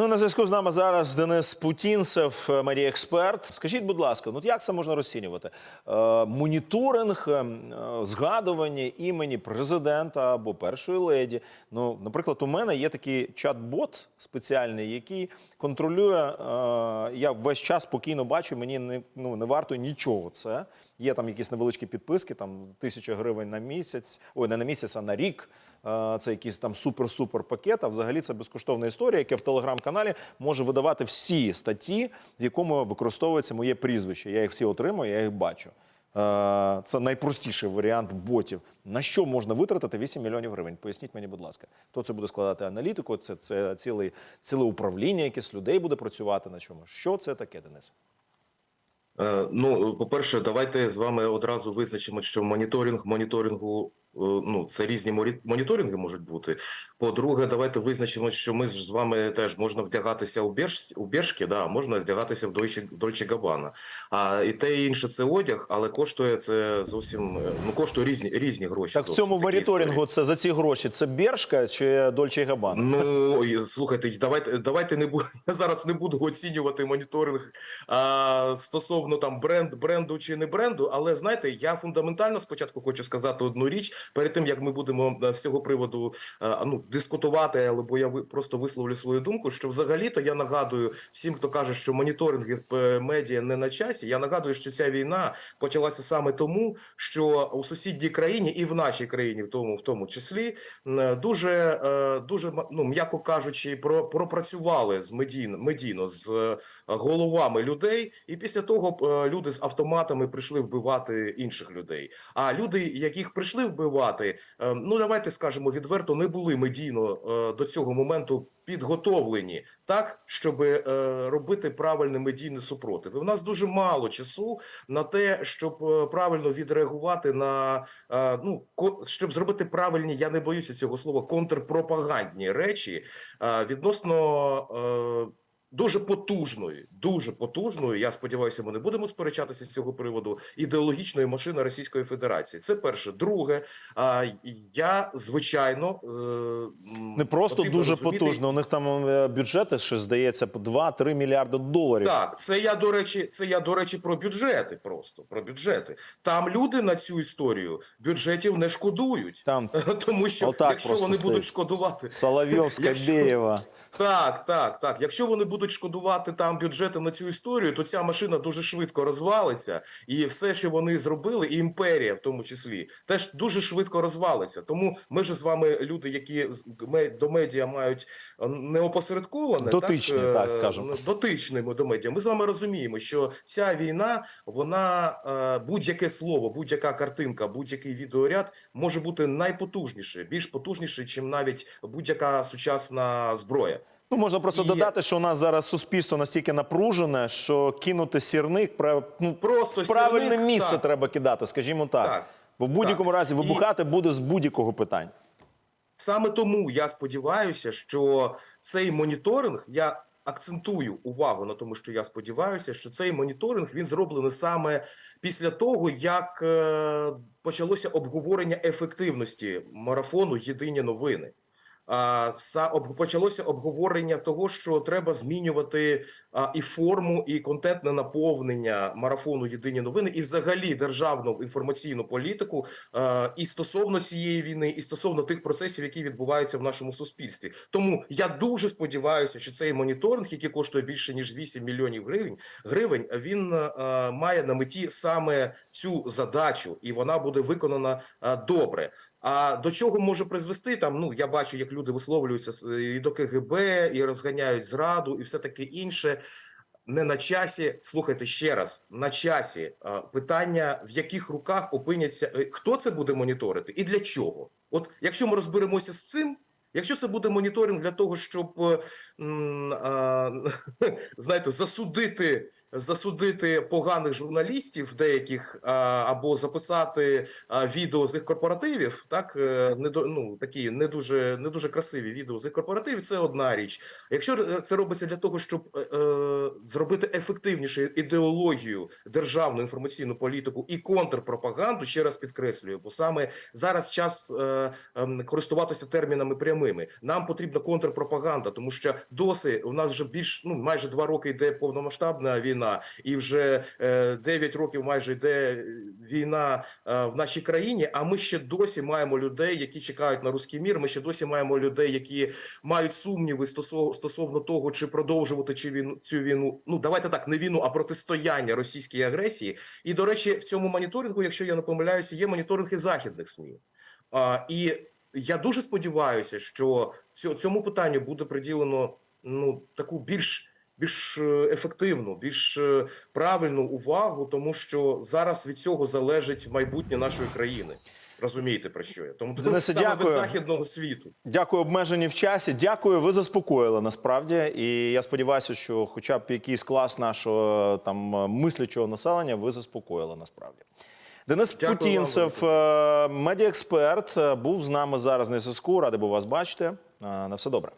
Ну, на зв'язку з нами зараз Денис Путінцев, е, медіаексперт. Скажіть, будь ласка, ну як це можна розцінювати? Е, моніторинг, е, е, згадування імені президента або першої леді. Ну, наприклад, у мене є такий чат-бот спеціальний, який контролює. Е, я весь час спокійно бачу, мені не, ну, не варто нічого це. Є там якісь невеличкі підписки, там тисяча гривень на місяць, ой, не на місяць, а на рік. Е, Це якийсь там супер-супер пакет. А взагалі це безкоштовна історія, яка в телеграм-каналі може видавати всі статті, в якому використовується моє прізвище. Я їх всі отримую, я їх бачу. Е, Це найпростіший варіант ботів. На що можна витратити 8 мільйонів гривень? Поясніть мені, будь ласка, хто це буде складати аналітику? Це, це ціле, ціле управління, якесь людей буде працювати на чому? Що це таке, Денис? Е, Ну, по-перше, давайте з вами одразу визначимо, що моніторинг моніторингу. Е, Ну, це різні моніторинги можуть бути. По-друге, давайте визначимо, що ми ж з вами теж можна вдягатися у берж, у бершки, да, можна вдягатися в Дольче, Дольче Габана. А і те і інше це одяг, але коштує це зовсім е, ну коштує різні різні гроші. Так в цьому моніторингу це за ці гроші це Бершка чи Дольче Габана? Ну слухайте, давайте давайте не буду. Я зараз не буду оцінювати моніторинг а, стосовно там бренд бренду чи не бренду. Але знаєте, я фундаментально спочатку хочу сказати одну річ перед тим, як ми будемо е, з цього приводу е, ну дискутувати, або я просто висловлю свою думку. Що взагалі-то я нагадую всім, хто каже, що моніторинги е, медіа не на часі. Я нагадую, що ця війна почалася саме тому, що у сусідній країні і в нашій країні, в тому в тому числі, дуже дуже ну м'яко кажучи, про пропрацювали з медійно медійно з головами людей, і після того е, люди з автоматами прийшли вбивати інших людей. А люди, яких прийшли вбивати, е, ну давайте скажемо відверто, не були медійно е, до цього моменту. Підготовлені так, щоб робити правильний медійний супротив. І в нас дуже мало часу на те, щоб правильно відреагувати на е, ну щоб зробити правильні, я не боюся цього слова, контрпропагандні речі відносно. Дуже потужної, дуже потужної. Я сподіваюся, ми не будемо сперечатися з цього приводу ідеологічної машини Російської Федерації. Це перше. Друге, а я звичайно е, Не просто дуже розуміти- потужно. У них там е, бюджети ще здається по 2-3 мільярди доларів. Так, це я до речі, це я до речі про бюджети. Просто про бюджети. Там люди на цю історію бюджетів не шкодують, Там тому що Отак якщо вони стоїть. будуть шкодувати, Соловйов, Якщо- Скабєєва. Так, так, так. Якщо вони будуть шкодувати там бюджети на цю історію, то ця машина дуже швидко розвалиться, і все, що вони зробили, і імперія, в тому числі, теж дуже швидко розвалиться. Тому ми ж з вами люди, які до медіа мають е, неопосередковане, Дотичні, е, так скажемо. дотичними до медіа. Ми з вами розуміємо, що ця війна, вона е, будь-яке слово, будь-яка картинка, будь-який відеоряд може бути найпотужніше, більш потужніше, чим навіть будь-яка сучасна зброя. Ну, можна просто І- додати, що у нас зараз суспільство настільки напружене, що кинути сірник ну, Просто в правильне сірник, місце так. треба кидати, скажімо так. Так, Бо в будь-якому разі І- вибухати буде з будь-якого питання. Саме тому я сподіваюся, що цей моніторинг я акцентую увагу на тому, що я сподіваюся, що цей моніторинг він зроблений саме після того, як е, почалося обговорення ефективності марафону Єдині новини. Почалося обговорення того, що треба змінювати і форму, і контентне наповнення марафону Єдині новини, і взагалі державну інформаційну політику і стосовно цієї війни, і стосовно тих процесів, які відбуваються в нашому суспільстві. Тому я дуже сподіваюся, що цей моніторинг, який коштує більше ніж 8 мільйонів гривень, гривень, він має на меті саме цю задачу, і вона буде виконана добре. А до чого може призвести там? Ну я бачу, як люди висловлюються і до КГБ, і розганяють зраду, і все таке інше. Не на часі. Слухайте ще раз: на часі питання, в яких руках опиняться, е, хто це буде моніторити і для чого? От якщо ми розберемося з цим. Якщо це буде моніторинг для того, щоб знаєте, засудити засудити поганих журналістів деяких або записати відео з їх корпоративів, так е, не ну такі не дуже не дуже красиві відео з їх корпоративів. Це одна річ. Якщо е, це робиться для того, щоб е, е, зробити ефективніше ідеологію державну інформаційну політику і контрпропаганду, ще раз підкреслюю, бо саме зараз час е, ем, користуватися термінами прямими. Нам потрібна контрпропаганда, тому що досі у нас вже більш ну майже два роки йде повномасштабна війна, і вже е, 9 років майже йде е, війна е, в нашій країні. А ми ще досі маємо людей, які чекають на руський мір. Ми ще досі маємо людей, які мають сумніви стосовно того, чи продовжувати чи війну цю війну. Ну давайте так, не війну, а протистояння російській агресії. І до речі, в цьому моніторингу, якщо я не помиляюся, є моніторинг і західних СМІ. А, і я дуже сподіваюся, що цьому питанню буде приділено ну таку більш більш е, ефективну, більш е, правильну увагу, тому що зараз від цього залежить майбутнє нашої країни. Розумієте про що я? Тому Денисе, саме дякую. від західного світу. Дякую, обмежені в часі. Дякую, ви заспокоїли насправді. І я сподіваюся, що хоча б якийсь клас нашого там мислячого населення ви заспокоїли насправді. Денис Дякую Путінцев, е, медіаексперт, е, був з нами зараз на зв'язку. Радий був вас бачити. Е, На все добре.